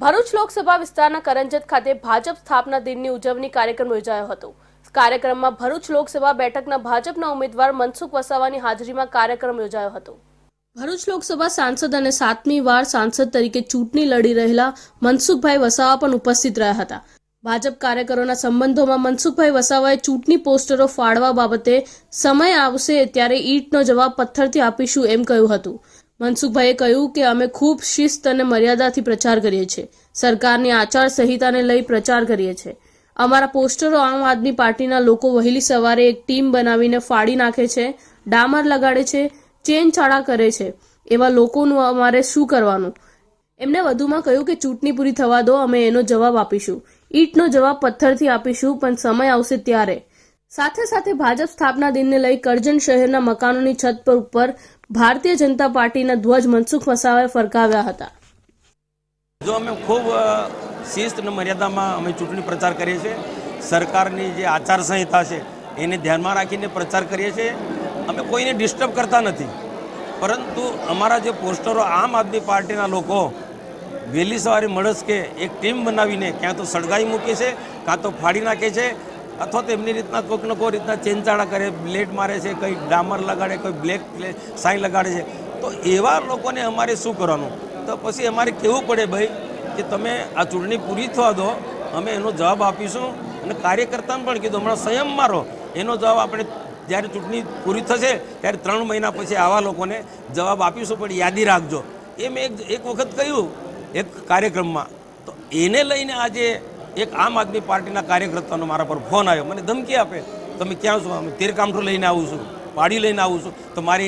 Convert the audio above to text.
ભરૂચ લોકસભા વિસ્તારના કરંજત ખાતે ભાજપ સ્થાપના દિનની ઉજવણી કાર્યક્રમ યોજાયો હતો. કાર્યક્રમમાં ભરૂચ લોકસભા બેઠકના ભાજપના ઉમેદવાર મનસુખ વસાવાની હાજરીમાં કાર્યક્રમ યોજાયો હતો. ભરૂચ લોકસભા સાંસદ અને સાતમી વાર સાંસદ તરીકે ચૂંટણી લડી રહેલા મનસુખભાઈ વસાવા પણ ઉપસ્થિત રહ્યા હતા. ભાજપ કાર્યકરોના સંબંધોમાં મનસુખભાઈ વસાવાએ ચૂંટણી પોસ્ટરો ફાળવા બાબતે સમય આવશે ત્યારે ઈંટનો જવાબ પથ્થરથી આપીશું એમ કહ્યું હતું. મનસુખભાઈએ કહ્યું કે અમે ખૂબ શિસ્ત અને મર્યાદાથી પ્રચાર કરીએ છીએ. સરકારની આચાર સંહિતાને લઈ પ્રચાર કરીએ છીએ. અમારા પોસ્ટરો આમ આદમી પાર્ટીના લોકો વહેલી સવારે એક ટીમ બનાવીને ફાડી નાખે છે, ડામર લગાડે છે, ચેન ચાળા કરે છે. એવા લોકોનું અમારે શું કરવાનું? એમને વધુમાં કહ્યું કે ચૂંટણી પૂરી થવા દો, અમે એનો જવાબ આપીશું. ઈટનો જવાબ પથ્થરથી આપીશું, પણ સમય આવશે ત્યારે. સાથે સાથે ભાજપ સ્થાપના દિનને લઈ કરજણ શહેરના મકાનોની છત પર ઉપર ભારતીય જનતા પાર્ટીના ધ્વજ મનસુખ વસાવાએ ફરકાવ્યા હતા. જો અમે ખૂબ શિસ્ત અને મર્યાદામાં અમે ચૂંટણી પ્રચાર કરીએ છીએ, સરકારની જે આચારસંહિતા છે, એને ધ્યાનમાં રાખીને પ્રચાર કરીએ છીએ. અમે કોઈને ડિસ્ટર્બ કરતા નથી. પરંતુ અમારા જે પોસ્ટરો આમ આદમી પાર્ટીના લોકો વહેલી સવારે મળસ કે એક ટીમ બનાવીને ક્યાં તો સળગાવી મૂકે છે કાં તો ફાડી નાખે છે અથવા તો એમની રીતના કોઈક ને કોઈ રીતના ચેનચાળા કરે, બ્લેડ મારે છે, કંઈ ડામર લગાડે, કોઈ બ્લેક સાઈ લગાડે છે. તો એવા લોકોને અમારે શું કરવાનું? તો પછી અમારે કહેવું પડે ભાઈ કે તમે આ ચૂંટણી પૂરી થવા દો, અમે એનો જવાબ આપીશું. અને કાર્યકર્તાને પણ કીધું, હમણાં સંયમ મારો. એનો જવાબ આપણે જ્યારે ચૂંટણી પૂરી થશે, ત્યારે ત્રણ મહિના પછી આવા લોકોને જવાબ આપીશું, પણ યાદી રાખજો. એ મેં એક એક વખત કહ્યું એક કાર્યક્રમમાં. તો એને લઈને આજે એક આમ આદમી પાર્ટીના કાર્યકર્તાનો મારા પર ફોન આવ્યો. મને ધમકી આપે. તમે ક્યાં છો? અમે તેરકામઠું લઈને આવું છું. પાડી લઈને આવું છું. તો મારી